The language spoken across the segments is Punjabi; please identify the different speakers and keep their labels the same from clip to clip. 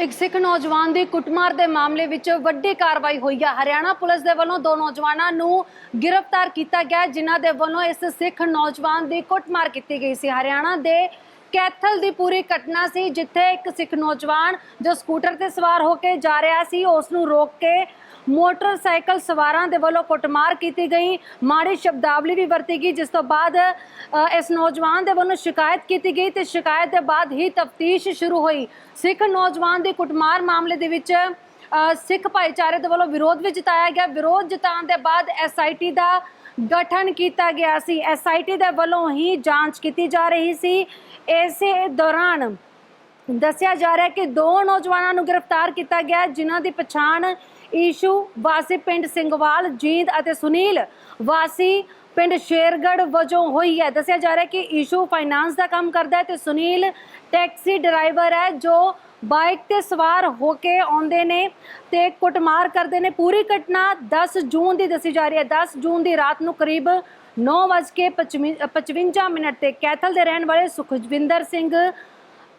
Speaker 1: ਇੱਕ ਸਿੱਖ ਨੌਜਵਾਨ ਦੀ ਕੁੱਟਮਾਰ ਦੇ ਮਾਮਲੇ ਵਿੱਚ ਵੱਡੀ ਕਾਰਵਾਈ ਹੋਈ ਹੈ ਹਰਿਆਣਾ ਪੁਲਿਸ ਦੇ ਵੱਲੋਂ ਦੋ ਨੌਜਵਾਨਾਂ ਨੂੰ ਗ੍ਰਿਫਤਾਰ ਕੀਤਾ ਗਿਆ, ਜਿਨ੍ਹਾਂ ਦੇ ਵੱਲੋਂ ਇਸ ਸਿੱਖ ਨੌਜਵਾਨ ਦੀ ਕੁੱਟਮਾਰ ਕੀਤੀ ਗਈ ਸੀ। ਹਰਿਆਣਾ ਦੇ ਕੈਥਲ ਦੀ ਪੂਰੀ ਘਟਨਾ ਸੀ, ਜਿੱਥੇ ਇੱਕ ਸਿੱਖ ਨੌਜਵਾਨ ਜੋ ਸਕੂਟਰ ਤੇ ਸਵਾਰ ਹੋ ਕੇ ਜਾ ਰਿਹਾ ਸੀ, ਉਸ ਨੂੰ ਰੋਕ ਕੇ ਮੋਟਰਸਾਈਕਲ ਸਵਾਰਾਂ ਦੇ ਵੱਲੋਂ ਕੁੱਟਮਾਰ ਕੀਤੀ ਗਈ। ਮਾੜੀ ਸ਼ਬਦਾਵਲੀ ਵੀ ਵਰਤੀ ਗਈ, ਜਿਸ ਤੋਂ ਬਾਅਦ ਇਸ ਨੌਜਵਾਨ ਦੇ ਵੱਲੋਂ ਸ਼ਿਕਾਇਤ ਕੀਤੀ ਗਈ ਤੇ ਸ਼ਿਕਾਇਤ ਦੇ ਬਾਅਦ ਹੀ ਤਫਤੀਸ਼ ਸ਼ੁਰੂ ਹੋਈ। ਸਿੱਖ ਨੌਜਵਾਨ ਦੇ ਕੁੱਟਮਾਰ ਮਾਮਲੇ ਦੇ ਵਿੱਚ ਸਿੱਖ ਭਾਈਚਾਰੇ ਦੇ ਵੱਲੋਂ ਵਿਰੋਧ ਵੀ ਜਤਾਇਆ ਗਿਆ। ਵਿਰੋਧ ਜਤਾਉਣ ਦੇ ਬਾਅਦ ਐਸਆਈਟੀ ਦਾ ਗਠਨ ਕੀਤਾ ਗਿਆ ਸੀ। ਐਸਆਈਟੀ ਦੇ ਵੱਲੋਂ ਹੀ ਜਾਂਚ ਕੀਤੀ ਜਾ ਰਹੀ ਸੀ। ਇਸੇ ਦੌਰਾਨ ਦੱਸਿਆ ਜਾ ਰਿਹਾ ਹੈ ਕਿ ਦੋ ਨੌਜਵਾਨਾਂ ਨੂੰ ਗ੍ਰਿਫਤਾਰ ਕੀਤਾ ਗਿਆ ਹੈ, ਜਿਨ੍ਹਾਂ ਦੀ ਪਛਾਣ ਈਸ਼ੂ ਵਾਸੀ ਪਿੰਡ ਸਿੰਘਵਾਲ ਜੀਂਦ ਅਤੇ ਸੁਨੀਲ ਵਾਸੀ ਪਿੰਡ ਸ਼ੇਰਗੜ ਵਜੋਂ ਹੋਈ ਹੈ। ਦੱਸਿਆ ਜਾ ਰਿਹਾ ਹੈ ਕਿ ਈਸ਼ੂ ਫਾਈਨਾਂਸ ਦਾ ਕੰਮ ਕਰਦਾ ਹੈ ਤੇ ਸੁਨੀਲ ਟੈਕਸੀ ਡਰਾਈਵਰ ਹੈ ਜੋ ਬਾਈਕ ਤੇ ਸਵਾਰ ਹੋ ਕੇ ਆਉਂਦੇ ਨੇ ਤੇ ਕੁੱਟਮਾਰ ਕਰਦੇ ਨੇ। ਪੂਰੀ ਘਟਨਾ 10 ਜੂਨ ਦੀ ਦੱਸੀ ਜਾ ਰਹੀ ਹੈ। 10 ਜੂਨ ਦੀ ਰਾਤ ਨੂੰ ਕਰੀਬ 9:55 ਮਿੰਟ ਤੇ ਕੈਥਲ ਦੇ ਰਹਿਣ ਵਾਲੇ ਸੁਖਜਵਿੰਦਰ ਸਿੰਘ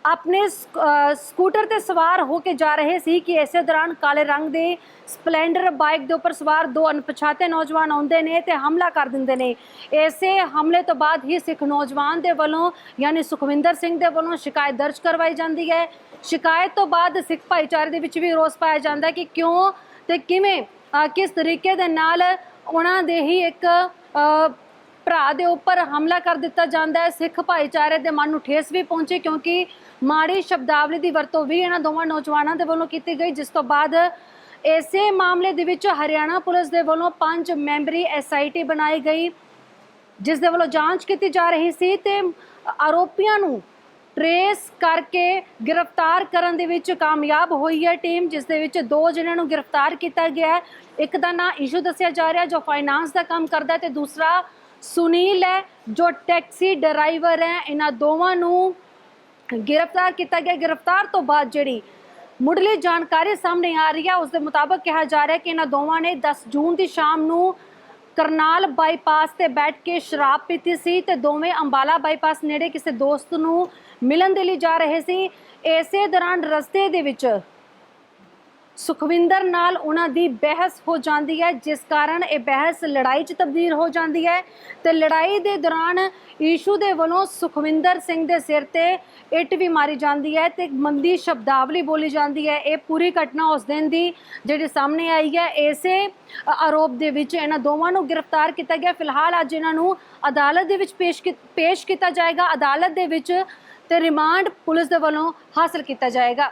Speaker 1: ਆਪਣੇ ਸਕ- ਸਕੂਟਰ ਤੇ ਸਵਾਰ ਹੋ ਕੇ ਜਾ ਰਹੇ ਸੀ ਕਿ ਇਸੇ ਦੌਰਾਨ ਕਾਲੇ ਰੰਗ ਦੇ ਸਪਲੈਂਡਰ ਬਾਈਕ ਦੇ ਉੱਪਰ ਸਵਾਰ ਦੋ ਅਣਪਛਾਤੇ ਨੌਜਵਾਨ ਆਉਂਦੇ ਨੇ ਤੇ ਹਮਲਾ ਕਰ ਦਿੰਦੇ ਨੇ। ਇਸੇ ਹਮਲੇ ਤੋਂ ਬਾਅਦ ਹੀ ਸਿੱਖ ਨੌਜਵਾਨ ਦੇ ਵੱਲੋਂ, ਯਾਨੀ ਸੁਖਵਿੰਦਰ ਸਿੰਘ ਦੇ ਵੱਲੋਂ ਸ਼ਿਕਾਇਤ ਦਰਜ ਕਰਵਾਈ ਜਾਂਦੀ ਹੈ। ਸ਼ਿਕਾਇਤ ਤੋਂ ਬਾਅਦ ਸਿੱਖ ਭਾਈਚਾਰੇ ਦੇ ਵਿੱਚ ਵੀ ਰੋਸ ਪਾਇਆ ਜਾਂਦਾ ਕਿ ਕਿਉਂ ਤੇ ਕਿਵੇਂ ਕਿਸ ਤਰੀਕੇ ਦੇ ਨਾਲ ਉਹਨਾਂ ਦੇ ਹੀ ਇੱਕ ਭਰਾ ਦੇ ਉੱਪਰ ਹਮਲਾ ਕਰ ਦਿੱਤਾ ਜਾਂਦਾ ਹੈ। ਸਿੱਖ ਭਾਈਚਾਰੇ ਦੇ ਮਨ ਨੂੰ ਠੇਸ ਵੀ ਪਹੁੰਚੀ ਕਿਉਂਕਿ ਮਾੜੀ ਸ਼ਬਦਾਵਲੀ ਦੀ ਵਰਤੋਂ ਵੀ ਇਹਨਾਂ ਦੋਵਾਂ ਨੌਜਵਾਨਾਂ ਦੇ ਵੱਲੋਂ ਕੀਤੀ ਗਈ, ਜਿਸ ਤੋਂ ਬਾਅਦ ਇਸੇ ਮਾਮਲੇ ਦੇ ਵਿੱਚ ਹਰਿਆਣਾ ਪੁਲਿਸ ਦੇ ਵੱਲੋਂ ਪੰਜ ਮੈਂਬਰੀ ਐਸਆਈਟੀ ਬਣਾਈ ਗਈ, ਜਿਸ ਦੇ ਵੱਲੋਂ ਜਾਂਚ ਕੀਤੀ ਜਾ ਰਹੀ ਸੀ ਤੇ ਆਰੋਪੀਆਂ ਨੂੰ ਟਰੇਸ ਕਰਕੇ ਗ੍ਰਿਫਤਾਰ ਕਰਨ ਦੇ ਵਿੱਚ ਕਾਮਯਾਬ ਹੋਈ ਹੈ ਟੀਮ, ਜਿਸ ਦੇ ਵਿੱਚ ਦੋ ਜਣਿਆਂ ਨੂੰ ਗ੍ਰਿਫਤਾਰ ਕੀਤਾ ਗਿਆ ਹੈ। ਇੱਕ ਦਾ ਨਾਂ ਇਸ਼ੂ ਦੱਸਿਆ ਜਾ ਰਿਹਾ, ਜੋ ਫਾਈਨਾਂਸ ਦਾ ਕੰਮ ਕਰਦਾ ਹੈ ਤੇ ਦੂਸਰਾ ਸੁਨੀਲ ਹੈ, ਜੋ ਟੈਕਸੀ ਡਰਾਈਵਰ ਹੈ, ਇਹਨਾਂ ਦੋਵਾਂ ਨੂੰ ਗ੍ਰਿਫਤਾਰ ਕੀਤਾ ਗਿਆ। ਗ੍ਰਿਫਤਾਰ ਤੋਂ ਬਾਅਦ ਜਿਹੜੀ ਮੁੱਢਲੀ ਜਾਣਕਾਰੀ ਸਾਹਮਣੇ ਆ ਰਹੀ ਹੈ, ਉਸ ਦੇ ਮੁਤਾਬਕ ਕਿਹਾ ਜਾ ਰਿਹਾ ਹੈ ਕਿ ਇਹਨਾਂ ਦੋਵਾਂ ਨੇ 10 ਜੂਨ ਦੀ ਸ਼ਾਮ ਨੂੰ ਕਰਨਾਲ ਬਾਈਪਾਸ ਤੇ ਬੈਠ ਕੇ ਸ਼ਰਾਬ ਪੀਤੀ ਸੀ ਤੇ ਦੋਵੇਂ ਅੰਬਾਲਾ ਬਾਈਪਾਸ ਨੇੜੇ ਕਿਸੇ ਦੋਸਤ ਨੂੰ ਮਿਲਣ ਦੇ ਲਈ ਜਾ ਰਹੇ ਸੀ। ਇਸੇ ਦੌਰਾਨ ਰਸਤੇ ਦੇ ਵਿੱਚ ਸੁਖਵਿੰਦਰ ਨਾਲ ਉਹਨਾਂ ਦੀ ਬਹਿਸ ਹੋ ਜਾਂਦੀ ਹੈ, ਜਿਸ ਕਾਰਨ ਇਹ ਬਹਿਸ ਲੜਾਈ 'ਚ ਤਬਦੀਲ ਹੋ ਜਾਂਦੀ ਹੈ ਤੇ ਲੜਾਈ ਦੇ ਦੌਰਾਨ ਈਸ਼ੂ ਦੇ ਵੱਲੋਂ ਸੁਖਵਿੰਦਰ ਸਿੰਘ ਦੇ ਸਿਰ ਤੇ ਇੱਟ ਵੀ ਮਾਰੀ ਜਾਂਦੀ ਹੈ ਤੇ ਮੰਦੀ ਸ਼ਬਦਾਵਲੀ ਬੋਲੀ ਜਾਂਦੀ ਹੈ। ਇਹ ਪੂਰੀ ਘਟਨਾ ਉਸ ਦਿਨ ਦੀ ਜਿਹੜੀ ਸਾਹਮਣੇ ਆਈ ਹੈ, ਇਸੇ ਆਰੋਪ ਦੇ ਵਿੱਚ ਇਹਨਾਂ ਦੋਵਾਂ ਨੂੰ ਗ੍ਰਿਫਤਾਰ ਕੀਤਾ ਗਿਆ। ਫਿਲਹਾਲ ਅੱਜ ਇਹਨਾਂ ਨੂੰ ਅਦਾਲਤ ਦੇ ਵਿੱਚ ਪੇਸ਼ ਕੀ- ਪੇਸ਼ ਕੀਤਾ ਜਾਏਗਾ। ਅਦਾਲਤ ਦੇ ਵਿੱਚ ਤੇ ਰਿਮਾਂਡ ਪੁਲਿਸ ਦੇ ਵੱਲੋਂ ਹਾਸਲ ਕੀਤਾ ਜਾਏਗਾ।